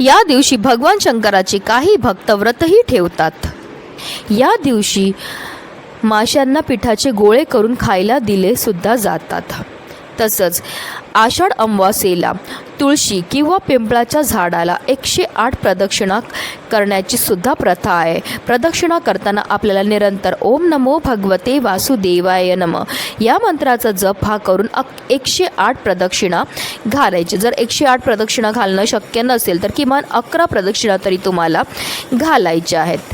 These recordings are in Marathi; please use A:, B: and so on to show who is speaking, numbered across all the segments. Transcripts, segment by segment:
A: या दिवशी भगवान शंकराचे काही भक्त व्रतही ठेवतात. या दिवशी माशांना पिठाचे गोळे करून खायला दिले सुद्धा जातात. तसंच आषाढ अमावासेला तुळशी किंवा पिंपळाच्या झाडाला एकशे आठ प्रदक्षिणा करण्याची सुद्धा प्रथा आहे. प्रदक्षिणा करताना आपल्याला निरंतर ओम नमो भगवते वासुदेवाय नम. या मंत्राचा जप हा करून एकशे आठ प्रदक्षिणा घालायची. जर एकशे आठ प्रदक्षिणा घालणं शक्य नसेल तर किमान अकरा प्रदक्षिणा तरी तुम्हाला घालायच्या आहेत.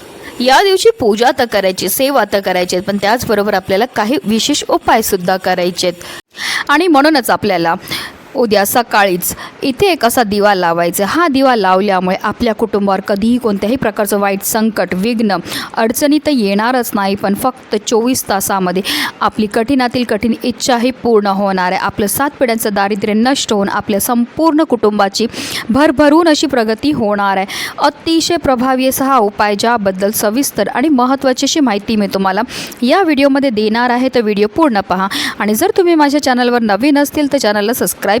A: या दिवशी पूजा तर करायची सेवा तर करायची पण त्याचबरोबर आपल्याला काही विशेष उपायसुद्धा करायचे आहेत आणि म्हणूनच आपल्याला उद्या सकाळीच इथे एक असा दिवा लावायचा. हा दिवा लावल्यामुळे आपल्या कुटुंबावर कधीही कोणत्याही प्रकारचं वाईट संकट विघ्न अडचणी तर येणारच नाही. पण फक्त चोवीस तासामध्ये आपली कठीणातील कठीण इच्छाही पूर्ण होणार आहे. आपलं सात पिढ्यांचं दारिद्र्य नष्ट होऊन आपल्या संपूर्ण कुटुंबाची भरभरून अशी प्रगती होणार आहे. अतिशय प्रभावी असा हा उपाय ज्याबद्दल सविस्तर आणि महत्त्वाची अशी माहिती मी तुम्हाला या व्हिडिओमध्ये देणार आहे. तर व्हिडिओ पूर्ण पहा. आणि जर तुम्ही माझ्या चॅनलवर नवीन असतील तर चॅनलला सबस्क्राईब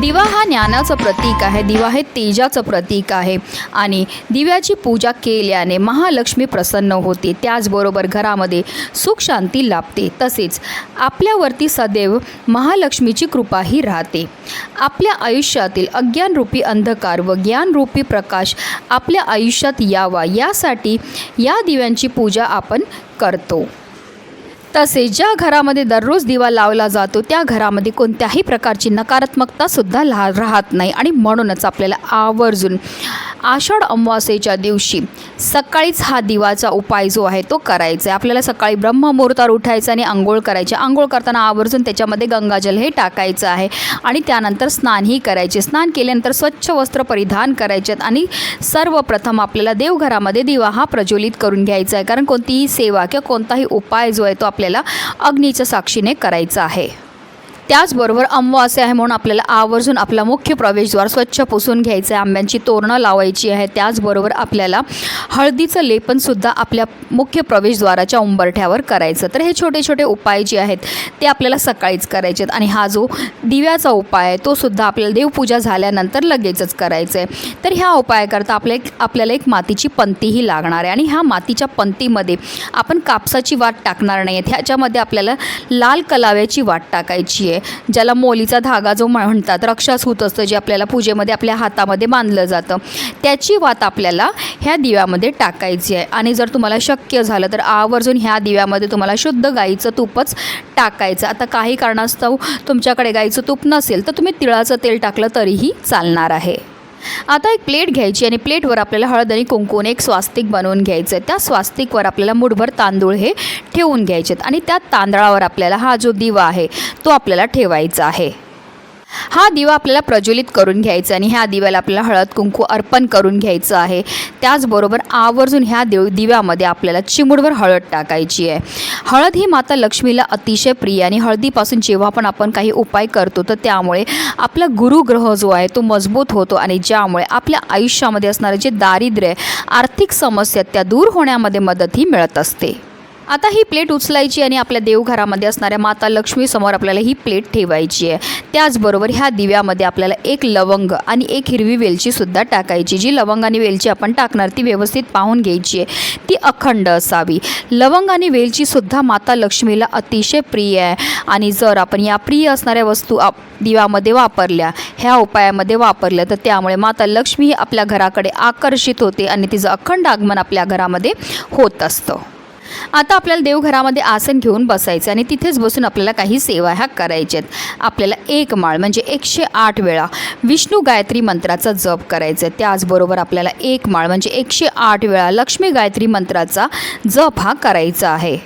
A: दिवा हा ज्ञानाचं प्रतीक आहे. दिवा हे तेजाचं प्रतीक आहे. आणि दिव्याची पूजा केल्याने महालक्ष्मी प्रसन्न होते. त्याचबरोबर घरामध्ये सुख शांती लाभते. तसेच आपल्यावरती सदैव महालक्ष्मीची कृपाही राहते. आपल्या आयुष्यातील अज्ञानरूपी अंधकार व ज्ञानरूपी प्रकाश आपल्या आयुष्यात यावा. यासाठी या दिव्यांची पूजा आपण करतो. तसेच ज्या घरामध्ये दररोज दिवा लावला जातो त्या घरामध्ये कोणत्याही प्रकारची नकारात्मकतासुद्धा ला राहत नाही. आणि म्हणूनच आपल्याला आवर्जून आषाढ अमावास्येच्या दिवशी सकाळीच हा दिवाचा उपाय जो आहे तो करायचा आहे. आपल्याला सकाळी ब्रह्ममुहूर्तावर उठायचं आणि आंघोळ करायची. आंघोळ करताना आवर्जून त्याच्यामध्ये गंगाजल हे टाकायचं आहे. आणि त्यानंतर स्नानही करायचे. स्नान केल्यानंतर स्वच्छ वस्त्र परिधान करायचे आणि सर्वप्रथम आपल्याला देवघरामध्ये दिवा हा प्रज्वलित करून घ्यायचा आहे. कारण कोणतीही सेवा किंवा कोणताही उपाय जो आहे तो आपल्याला अग्नीच्या साक्षीने करायचं आहे. त्याचबरोबर अमावास्या आहे म्हणून आपल्याला आवर्जून आपला मुख्य प्रवेशद्वार स्वच्छ पुसून घ्यायचं आहे. आंब्यांची तोरणं लावायची आहे. त्याचबरोबर आपल्याला हळदीचं लेपनसुद्धा आपल्या मुख्य प्रवेशद्वाराच्या उंबरठ्यावर करायचं. तर हे छोटे छोटे उपाय जे आहेत ते आपल्याला सकाळीच करायचे आहेत आणि हा जो दिव्याचा उपाय आहे तो सुद्धा आपल्याला देवपूजा झाल्यानंतर लगेचच करायचं आहे. तर ह्या उपायाकरता आपल्या एक आपल्याला एक मातीची पंतीही लागणार आहे. आणि ह्या मातीच्या पंतीमध्ये आपण कापसाची वाट टाकणार नाही आहेत ह्याच्यामध्ये आपल्याला लाल कलाव्याची वाट टाकायची आहे. ज्याला मोलीचा धागा जो म्हणतात रक्षासूत असतं जे आपल्याला पूजेमध्ये आपल्या हातामध्ये बांधलं जातं. त्याची वात आपल्याला ह्या दिव्यामध्ये टाकायची आहे. आणि जर तुम्हाला शक्य झालं तर आवर्जून ह्या दिव्यामध्ये तुम्हाला शुद्ध गाईचं तूपच टाकायचं. आता काही कारणास्तव तुमच्याकडे गाईचं तूप नसेल तर तुम्ही तिळाचं तेल टाकलं तरीही चालणार आहे. आता एक प्लेट घ्यायची आणि प्लेटवर आपल्याला हळद आणि कुंकून एक स्वास्तिक बनवून घ्यायचं आहे. त्या स्वास्तिकवर आपल्याला मुठभर तांदूळ हे ठेवून घ्यायचे आहेत आणि त्या तांदळावर आपल्याला हा जो दिवा आहे तो आपल्याला ठेवायचा आहे. हा दिवा आपल्याला प्रज्वलित करून घ्यायचा आणि ह्या दिव्याला आपल्याला हळद कुंकू अर्पण करून घ्यायचं आहे. त्याचबरोबर आवर्जून ह्या देव दिव्यामध्ये आपल्याला चिमुडवर हळद टाकायची आहे. हळद ही माता लक्ष्मीला अतिशय प्रिय आणि हळदीपासून जेव्हा पण आपण काही उपाय करतो तर त्यामुळे आपला गुरुग्रह जो आहे तो मजबूत होतो आणि ज्यामुळे आपल्या आयुष्यामध्ये असणारे जे दारिद्र्य आर्थिक समस्या त्या दूर होण्यामध्ये मदतही मिळत असते. आता ही प्लेट उचलायची आणि आपल्या देवघरामध्ये असणाऱ्या माता लक्ष्मीसमोर आपल्याला ही प्लेट ठेवायची आहे. त्याचबरोबर ह्या दिव्यामध्ये आपल्याला एक लवंग आणि एक हिरवी वेलचीसुद्धा टाकायची जी लवंग आणि वेलची आपण टाकणार ती व्यवस्थित पाहून घ्यायची आहे. ती अखंड असावी. लवंग आणि वेलचीसुद्धा माता लक्ष्मीला अतिशय प्रिय आहे. आणि जर आपण या प्रिय असणाऱ्या वस्तू आप दिव्यामध्ये वापरल्या ह्या उपायामध्ये वापरल्या तर त्यामुळे माता लक्ष्मी ही आपल्या घराकडे आकर्षित होते आणि तिचं अखंड आगमन आपल्या घरामध्ये होत असतं. आता आपल्याला देवघरामध्ये आसन घेऊन बसायचं आणि तिथेच बसून आपल्याला काही सेवा ह्या करायच्या आहेत. आपल्याला एक माळ म्हणजे एकशे आठ वेळा विष्णू गायत्री मंत्राचा जप करायचा आहे. त्याचबरोबर आपल्याला एक माळ म्हणजे एकशे आठ वेळा लक्ष्मी गायत्री मंत्राचा जप हा करायचा आहे.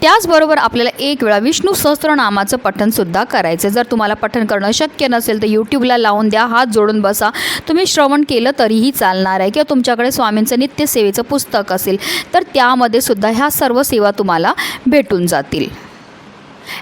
A: त्याचबरोबर आपल्याला एक वेळा विष्णू सहस्त्रनामाचं पठणसुद्धा करायचं जर तुम्हाला पठण करणं शक्य नसेल तर यूट्यूबला लावून द्या हात जोडून बसा. तुम्ही श्रवण केलं तरीही चालणार आहे किंवा तुमच्याकडे स्वामींचं नित्यसेवेचं पुस्तक असेल तर त्यामध्ये सुद्धा ह्या सर्व सेवा तुम्हाला भेटून जातील.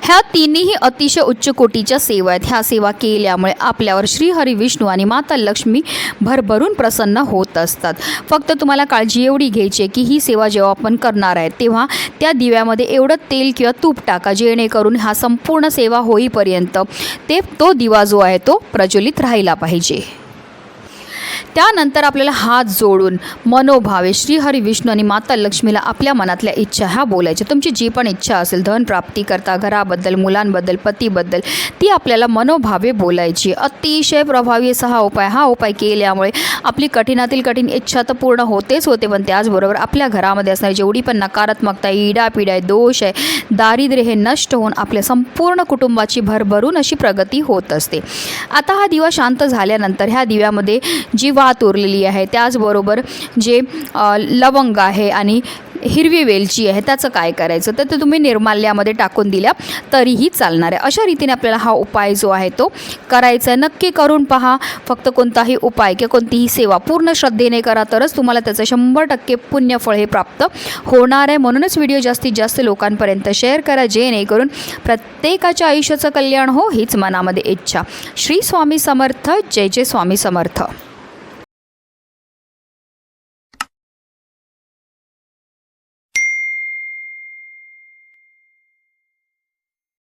A: ह्या तिन्ही अतिशय उच्च कोटीच्या सेवा आहेत. ह्या सेवा केल्यामुळे आपल्यावर श्रीहरी विष्णू आणि माता लक्ष्मी भरभरून प्रसन्न होत असतात. फक्त तुम्हाला काळजी एवढी घ्यायची आहे की ही सेवा जेव्हा आपण करणार आहे तेव्हा त्या दिव्यामध्ये एवढं तेल किंवा तूप टाका जेणेकरून हा संपूर्ण सेवा होईपर्यंत ते तो दिवा जो आहे तो प्रज्वलित राहिला पाहिजे. त्यानंतर आपल्याला हात जोडून मनोभावे श्रीहरी विष्णू आणि माता लक्ष्मीला आपल्या मनातल्या इच्छा ह्या बोलायच्या. तुमची जी पण इच्छा असेल धन प्राप्ती करता घराबद्दल मुलांबद्दल पतीबद्दल ती आपल्याला मनोभावे बोलायची. अतिशय प्रभावी असा हा उपाय. हा उपाय केल्यामुळे आपली कठीणातील कठीण इच्छा तर पूर्ण होतेच होते पण त्याचबरोबर आपल्या घरामध्ये असणारी जेवढी पण नकारात्मकता इडापिडा आहे दोष आहे दारिद्र्य हे नष्ट होऊन आपल्या संपूर्ण कुटुंबाची भरभरून अशी प्रगती होत असते. आता हा दिवा शांत झाल्यानंतर ह्या दिव्यामध्ये जी वात उरलेली आहे. त्याचबरोबर जे लवंग आहे आणि हिरवी वेलची आहे त्याचं काय करायचं? तर ते तुम्ही निर्माल्यामध्ये टाकून दिल्या तरीही चालणार आहे. अशा रीतीने आपल्याला हा उपाय जो आहे तो करायचा आहे. नक्की करून पहा. फक्त कोणताही उपाय किंवा कोणतीही सेवा पूर्ण श्रद्धेने करा तरच तुम्हाला त्याचं शंभर टक्के पुण्यफळ हे प्राप्त होणार आहे. म्हणूनच व्हिडिओ जास्तीत जास्त लोकांपर्यंत शेअर करा जेणेकरून प्रत्येकाच्या आयुष्याचं कल्याण हो हीच मनामध्ये इच्छा. श्री स्वामी समर्थ. जय जय स्वामी समर्थ.